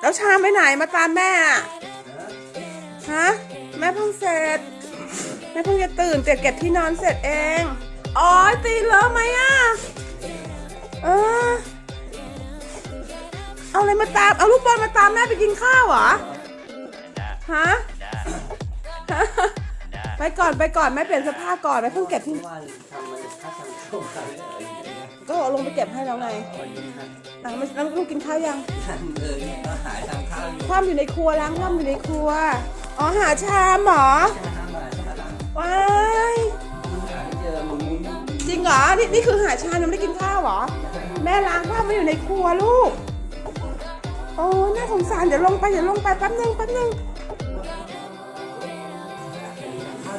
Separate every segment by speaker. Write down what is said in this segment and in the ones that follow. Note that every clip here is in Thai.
Speaker 1: แล้วชามไปไหนมาตามแม่อะฮะแม่เพิ่งเสร็จแม่เพิ่งจะตื่นเก็บเก็บที่นอนเสร็จเองอ๋อตีนเลอะไหมอะเออเอาอะไรมาตามเอาลูกบอลมาตามแม่ไปกินข้าวเหรอฮะไปก่อนไปก่อนแม่เปลี่ยนเสื้อผ้าก่อนแม่เพิ่งเก็บที่
Speaker 2: ว่าทำมันถ้าทำส้มอะไรเอ่ยอย่างเงี้ย
Speaker 1: ก็เอาลงไปเก็บให้แล้วไง
Speaker 2: อ๋ออย่างนี้ฮะ
Speaker 1: อะไม่แล้วลูกกินข้าวยัง
Speaker 2: ท่านเอ่ยก็หายทำข้าวอยู่
Speaker 1: คว่ำอยู่ในครัวล้างคว่ำอยู่ในครัว อ๋อหาชามเหรอ
Speaker 2: จะทำอะไรก็ทำ
Speaker 1: ว้าย
Speaker 2: หาไม่เจอหมุนหมุน
Speaker 1: จริงเหรอ นี่นี่คือหาชามยังไม่ได้กินข้าวเหรอ แม่ล้างคว่ำมาอยู่ในครัวลูก โอ้น่าสงสารเดี๋ยวลงไปเดี๋ยวลงไปแป๊บนึงแป๊บนึง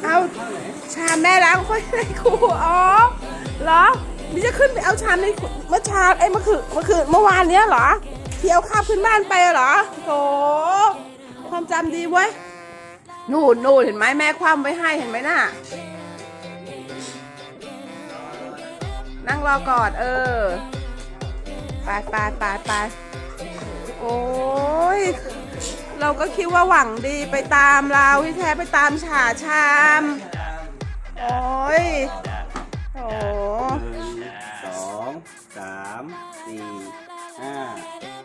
Speaker 1: เอา ชามแม่ล้างไว้ในครัวอ๋อเหรอ นี่จะขึ้นไปเอาชามในเมื่อเช้าไอ้เมื่อคืนเมื่อคืนเมื่อวานเนี้ยเหรอที่เอาข้าวขึ้นบ้านไปเหรอโถความจำดีเว้ยนู่นนู่นเห็นไหมแม่คว่ำไว้ให้เห็นไหมน่ะ นั่งรอกอนเออไปไปไปไปโอ้ยเราก็คิดว่าหวังดีไปตามเราที่แท้ไปตามฉาชาม โอ้ยโอ้า
Speaker 2: มสี่ห้า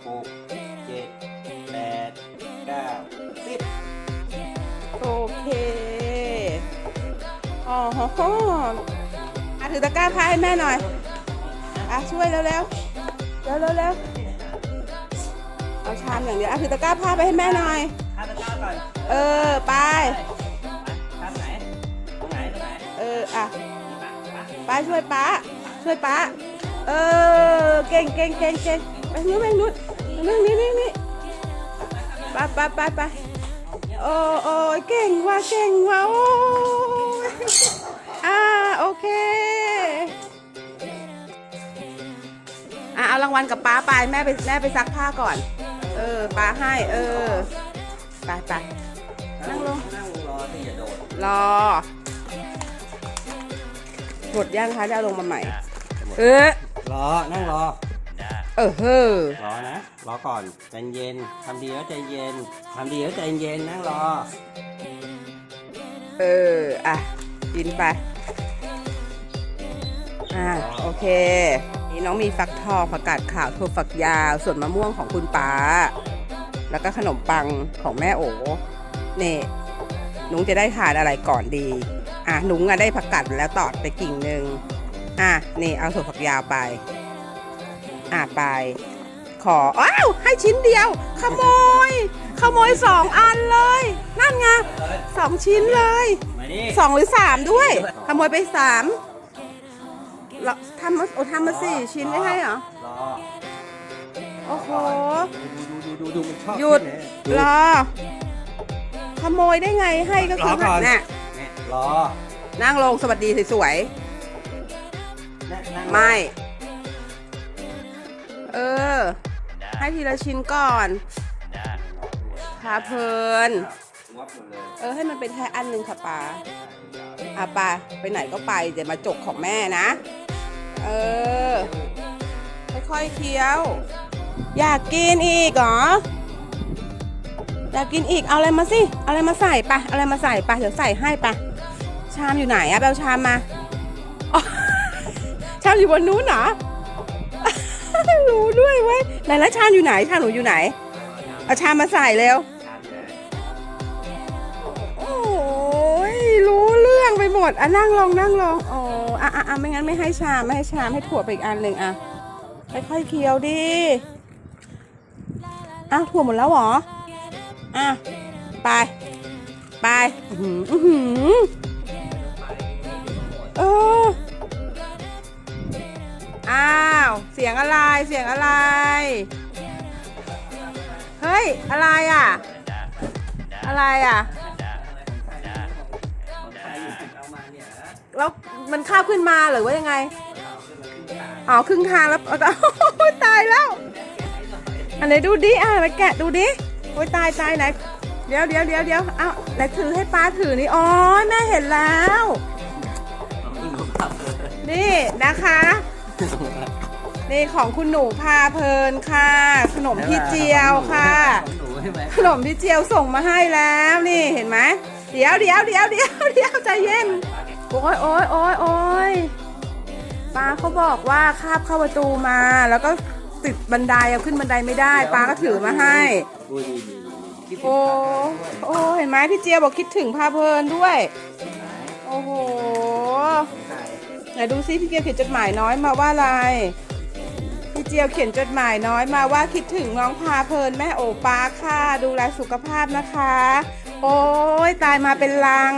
Speaker 2: หกเจ็ดแปดเก้าสิบ
Speaker 1: โอเคอ๋อโหโหอะถือตะกร้าผ้าให้แม่หน่อยอะช่วยเร็วเร็วเร็วเร็วเร็วเอาชามอย่างเดียวอะถือตะกร้าผ้าไปให้แม่หน่อย
Speaker 2: ข้าตะกร้าก่อน
Speaker 1: เออไป
Speaker 2: ทำไหนตรงไหนตรงไหน
Speaker 1: เอออะ
Speaker 2: ไปะปะ
Speaker 1: ป้าช่วยป้าช่วยป้า เออ เก่งเก่งเก่งเก่งไปนู้นไปนู้นนู่นนี่นี่นี่ไปไปไปไปโอ้โอ้ยเก่งว่ะเก่งว่ะโอ้ยอ่าโอเคอะเอารางวัลกับป้าไปแม่ไปแม่ไปซักผ้าก่อน เออป้าให้ เออไปไปนั่งลง
Speaker 2: นั่งรอที่อย่าโดด
Speaker 1: รอหมดย่างคะจะเอาลงมาใหม่ เออ
Speaker 2: รอ นั่งรอ
Speaker 1: เออเฮ้อ
Speaker 2: รอนะ รอก่อน ใจเย็น ทำดีแล้วใจเย็น ทำดีแล้วใจเย็น นั่งรอ
Speaker 1: เออ อะ กินไป อะ โอเค นี่น้องมีฟักทองผักกาดขาวถั่วฝักยาว ส่วนมะม่วงของคุณป้า แล้วก็ขนมปังของแม่โอนี่หนุงจะได้ทานอะไรก่อนดี อะหนุงอะได้ผักกาดแล้วตอดไปกิ่งหนึ่ง อะนี่เอาถั่วฝักยาวไปอะไป ขออ้าวให้ชิ้นเดียว ขโมย ขโมยสองอันเลย นั่นไงสองชิ้นเลย
Speaker 2: มาดิ
Speaker 1: สองหรือสามด้วย ขโมยไปสามเราทำมาโอ้ทำมาสี่ชิ้นไม่ให้เหรอ
Speaker 2: รอ
Speaker 1: โอ้โห
Speaker 2: ดูดูดูดูมันชอบ
Speaker 1: หยุด
Speaker 2: ขึ้น
Speaker 1: ร
Speaker 2: นะ
Speaker 1: อขโมยได้ไงให้ก็คือ
Speaker 2: รอก่อน
Speaker 1: น่ะ
Speaker 2: เนี่ยรอ
Speaker 1: นั่งลงสวัสดีสวย
Speaker 2: นั่งนั่ง
Speaker 1: ๆ ไม่ เออ ให้ทีละชิ้นก่อนพาเพลิน
Speaker 2: งบหมดเลย
Speaker 1: เออให้มันเป็นแค่อันหนึ่งค่ะปาอะปาไปไหนก็ไปเดี๋ยวมาจกของแม่นะ เออ ค่อยๆเคี้ยว อยากกินอีกเหรออยากกินอีกเอาอะไรมาสิ เอาอะไรมาใส่ปะเอาอะไรมาใส่ปะเดี๋ยวใส่ให้ปะชามอยู่ไหนอะไปเอาชามมาอ๋อชามอยู่บนนู้นเหรอ รู้ด้วยเว้ยไหนแล้วชามอยู่ไหน ชามหนูอยู่ไหน เอาชามมาใส่เร็ว โอ้ยรู้เรื่องไปหมด อะนั่งลองนั่งลองอ้อะอะอะไม่งั้นไม่ให้ชามไม่ให้ชามให้ถั่วไปอีกอันหนึ่งอะค่อยๆเคี้ยวดิอ้าวถั่วหมดแล้วเหรอ อะ ไป ไป อือหือ สียงอะไรเสียงอะไร เฮ้ย อะไรอะ อะไรอะ แล้วมันข้าวขึ้นมาหรือว่ายังไง อ๋อ ครึ่งทางแล้วตายแล้ว อันไหนดูดิ อะมาแกะดูดิ โอ้ยตายตายไหน เดี๋ยวเดี๋ยวเดี๋ยวเดี๋ยวเอาไหนถือให้ป้าถือนี่ อ๋อ แม่เห็นแล้ว นี่นะคะ นี่ของคุณหนูพาเพลินค่ะ ขนมพี่เจียวค่ะ
Speaker 2: ของหนูใช่ไหม
Speaker 1: ขนมพี่เจียวส่งมาให้แล้วนี่เห็นไหมเดี๋ยวเดี๋ยวเดี๋ยวเดี๋ยวเดี๋ยวใจเย็นโอ้ยโอ้ยโอ้ยโอ้ยป้าเขาบอกว่าคาบเข้าประตูมา แล้วก็ติดบันไดเอาขึ้นบันไดไม่ได้ป้าก็ถือมาให้
Speaker 2: อุ้ยคิดถึง
Speaker 1: โอ้โอ้เห็นไหมพี่เจียวบอกคิดถึงพาเพลินด้วย
Speaker 2: ไหน
Speaker 1: โอ้โห
Speaker 2: ไหน
Speaker 1: ไหนดูซิพี่เจียวเขียนจดหมายน้อยมาว่าอะไรพี่ เจียวเขียนจดหมายน้อยมาว่าคิดถึงน้องพาเพลินแม่โอป้าค่ะ ดูแลสุขภาพนะคะ โอ้ยตายมาเป็นลัง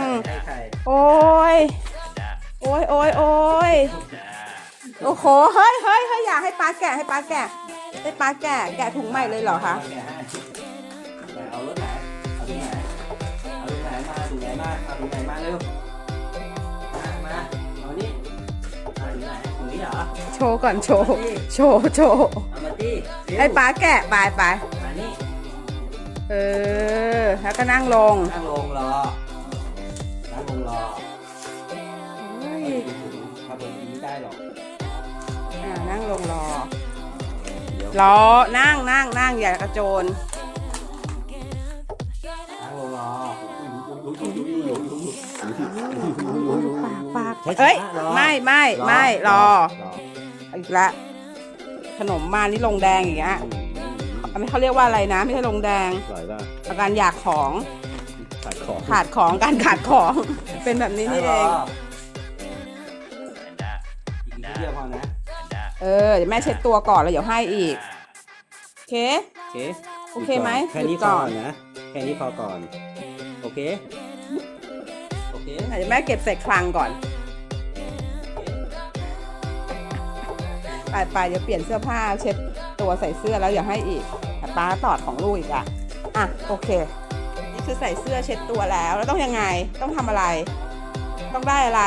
Speaker 1: โอ้ยโอ้ยโอ้ยโอ้ยโอ้โหเฮ้ยเฮ้ยเฮ้ยอยากให้ป้าแกะให้ป้าแกะให้ป้าแกะแกะถุงใหม่เลยเหรอคะ
Speaker 2: เอารถไหนเอาถุงไหนเอาถุงไหนมาถุงไหนมาเอาถุงไหนมาเร็ว
Speaker 1: โชว์ก่อนโชว์ โชว์โชว์
Speaker 2: เอามาดิเร็ว
Speaker 1: ให้ป้าแกะไปไป
Speaker 2: มานี่
Speaker 1: เออ แล้วก็นั่งลง
Speaker 2: นั่งลงรอ นั่งลงรอ
Speaker 1: เฮ้ย
Speaker 2: ทำแบบนี้ไม่ได้หรอก
Speaker 1: อ่านั่งลงรอ
Speaker 2: เดี๋ยว
Speaker 1: รอ นั่งนั่งนั่งอย่ากระโจน
Speaker 2: นั่งลงรอ
Speaker 1: ปากปาก
Speaker 2: ช้าๆ
Speaker 1: เอ้ย
Speaker 2: รอ
Speaker 1: ไม่ไม่ไม่รอ
Speaker 2: ร อ
Speaker 1: อีกละขนมมานี่ลงแดงอย่างเงี้ยอันนี้เขาเรียกว่าอะไรนะ ไม่ใช่ลงแดง
Speaker 2: อร่อยป่ะ
Speaker 1: อาการอยากของ
Speaker 2: ขาดของ
Speaker 1: ขาดของการขาดของ เป็นแบบนี้นี่เอง
Speaker 2: อีกนิดเดียวพอนะ
Speaker 1: เออเดี๋ยวแม่เช็ดตัวก่อนแล้วเดี๋ยวให้อีกโอเค
Speaker 2: โอเค
Speaker 1: โอเคไหม
Speaker 2: แค่นี้
Speaker 1: หยุดก่
Speaker 2: พอ
Speaker 1: อน
Speaker 2: นะแค่นี้พอก่อน โอเคโอเค
Speaker 1: เดี๋ยวแม่เก็บใส่คลังก่อน ไปไปเดี๋ยวเปลี่ยนเสื้อผ้าเช็ดตัวใส่เสื้อแล้วอย่าให้อีกป้าตอดของลูกอีกอะอะโอเค นี่คือใส่เสื้อเช็ดตัวแล้วแล้วต้องยังไงต้องทำอะไร ต้องได้อะไร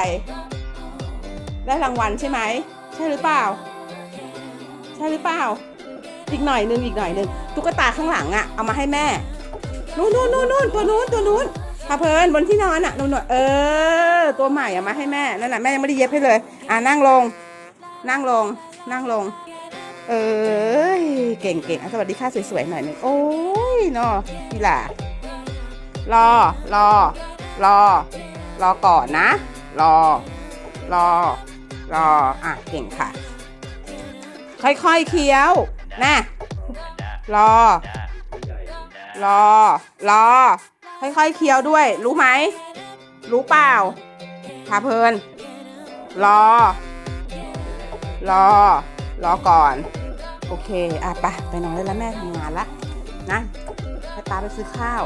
Speaker 1: ได้รางวัลใช่ไหมใช่หรือเปล่า ใช่หรือเปล่า อีกหน่อยนึงอีกหน่อยนึงตุ๊กตาข้างหลังอะเอามาให้แม่นู่นนู่นนู่นนู่นตัวนู้นตัวนู้นพาเพลินบนที่นอนอะนู่นนู่นเออ ตัวใหม่เอามาให้แม่นั่นแหละแม่ยังไม่ได้เย็บให้เลย อะนั่งลง นั่งลง นั่งลง เอ้ยเก่งเก่งอะสวัสดีค่ะสวยๆหน่อยหนึงโอ้ยเนาะพี่หล่ะรอรอรอรอก่อนนะ รอ รอ รอ อะ เก่งค่ะ ค่อยๆเคี้ยวนะรอ รอ รอ ค่อยๆเคี้ยวด้วย รู้ไหม รู้เปล่าพาเพลิน รอ รอ รอก่อน โอเค อะไปไปนอนได้แล้วแม่ทำงานละนะให้ตาไปซื้อข้าว